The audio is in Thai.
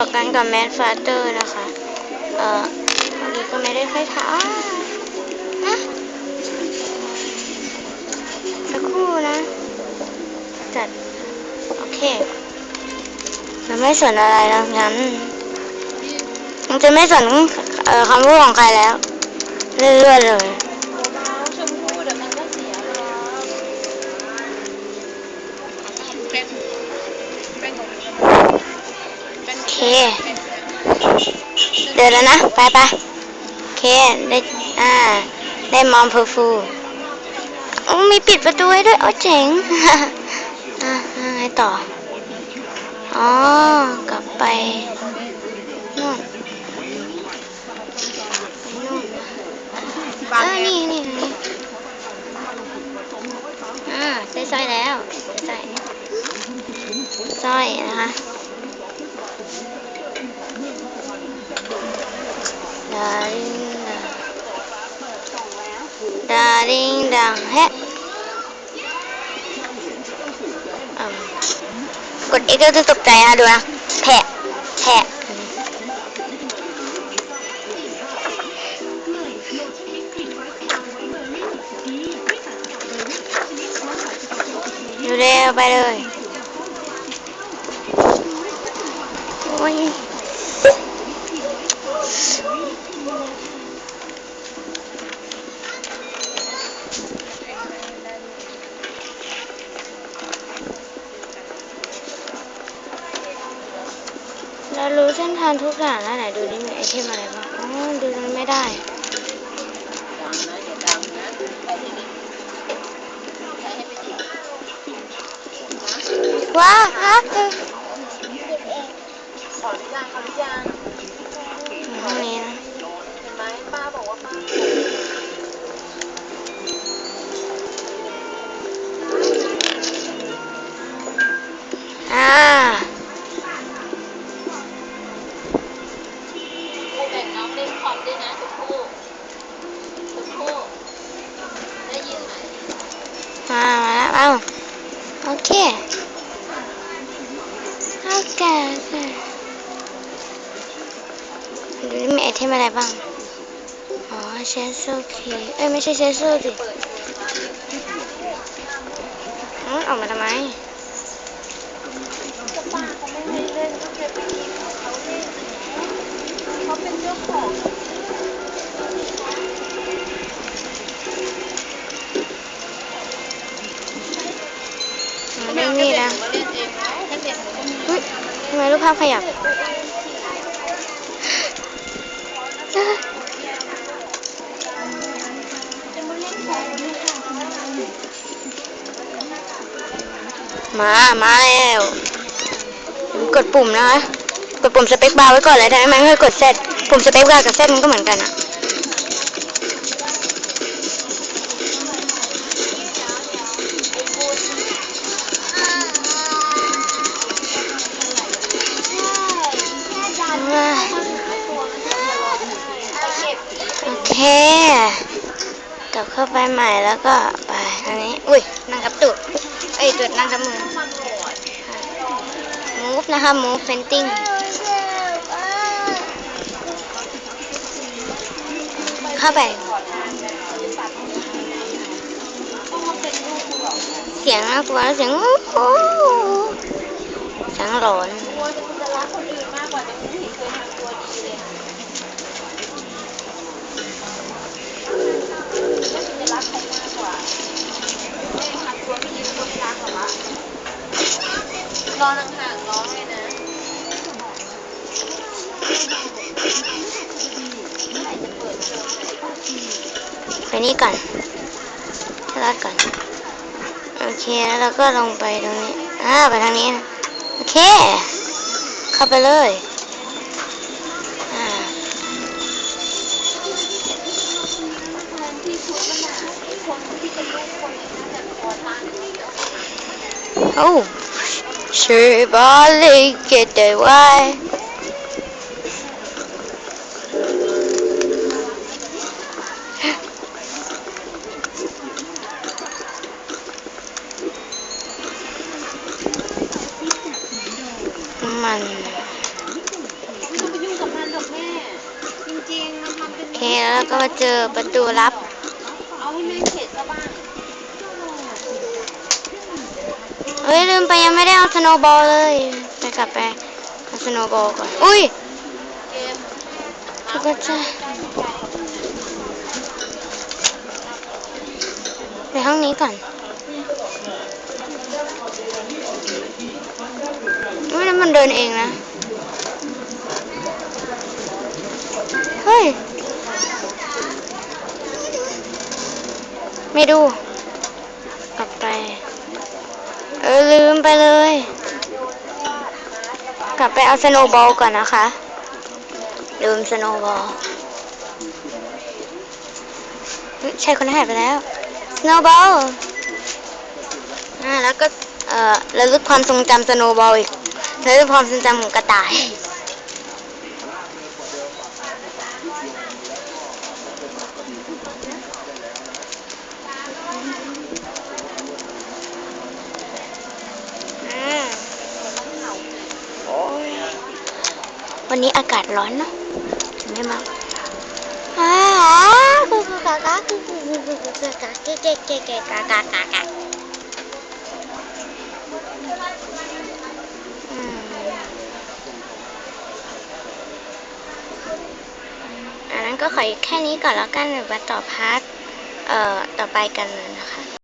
ต่อกันกับแมทฟาเตอร์นะคะ เอ่อเมื่อกี้ก็ไม่ได้ค่อยถามนะ สักครู่นะ จัด โอเคเราไม่สนอะไรแล้วงั้น มันจะไม่สนเอ่อคำพูดของใครแล้ว เรื่อยๆเลยชมพู่เดี๋ยวมันก็เสียแล้วเป็นเป็นของ เป็นโอเค เดินแล้วนะ ไปไปโอเค ได้ อ่า ได้มอมเพอร์ฟูโอ้มีปิดประตูให้ด้วย โอ้เจ๋ง อะยังไงต่อ อ๋อ กลับไปนู่นไปนู่นเออนี่นี่นี่อ่าได้สร้อยแล้วได้สร้อยสร้อยนะคะ ดาริงดังดาริงดังแฮะอืมกด X ก็จะตกใจนะดูนะแผะแผะดูเร็วไปเลยโอ้ย เรารู้เส้นทางทุกด่านแล้วไหนดูนี่มีไอเทมอะไรบ้างอ๋อดูตรงนี้ไม่ได้ว้าครับขออนุญาตขาหรือยังห้องนี้นะ ป้าบอกว่าป้าอ่าแบ่งน้องเล่นคอมด้วยนะทุกคู่ทุกคู่ได้ยินไหมมามาแล้วเอาโอเคโอเคโอเคดูนี่มีไอเทมอะไรบ้าง เชสโซคีเอ้ยไม่ใช่เชสโซสิอ๋อออกมาทำไมป้าเขาไม่ให้เป็นเจ้าของมันไม่มีนะเล่นเองถ้ยทำไมรูปภาพขยับ มา มาแล้วกดปุ่มนะคะ กดปุ่มสเปคบาร์ไว้ก่อนเลยได้ไหมไม่กดเซตปุ่มสเปคบาร์กับเซตมันก็เหมือนกันอะโอเค ลับเข้าไปใหม่แล้วก็ไปอันนี้ อุ้ยนั่งกับตูดเอ้ตูดนั่งกับมือ move นะคะ move painting เข้าไป เสียงน่ากลัวแล้วเสียงโอ้โหเสียงหลอน กลัวจะจะรักคนอื่นมากกว่าแต่คุณเห็นเคยทำตัวดีเลยไม่จะรักใครมากกว่าไม่ทำตัวไม่ดี คนรักหรอวะรอห่างๆร้องเลยนะ ไปนี่ก่อนให้รอดก่อน โอเค แล้วเราก็ลงไปตรงนี้ อ่า ไปทางนี้นะ โอเค เข้าไปเลย อ่าโอ้ช่วยบอลเลยเกิดได้ไว้มัน ริงๆเราทำเป็นโอเคแล้วก็มาเจอประตูลับ เอาให้แม่เขียนซะบ้าง เฮ้ยลืมไปยังไม่ได้เอาสโนว์บอลเลยไปกลับไปเอาสโนว์บอลก่อน อุ้ยจะก็จะไปห้องนี้ก่อนไม่นั้นมันเดินเองนะ เฮ้ย ไม่ดู กลับไป ออลืมไปเลย กลับไปเอาสโนบอลก่อนนะคะ ลืมสโนบอลใช่คนหายไปแล้วสโนบอลอ่าแล้วก็เอ่อระลึกความทรงจำสโนบอลอีกระลึกความทรงจำของกระต่าย อืมโอ้ย วันนี้อากาศร้อนเนอะได้มาอ้ากูกูกากากูกูกูกูกูกากาเกเกเกเกกากากากาอันนั้นก็ขอแค่นี้ก่อนแล้วกันเดี๋ยวมาต่อพาร์ทเอ่อต่อไปกันเลยนะคะ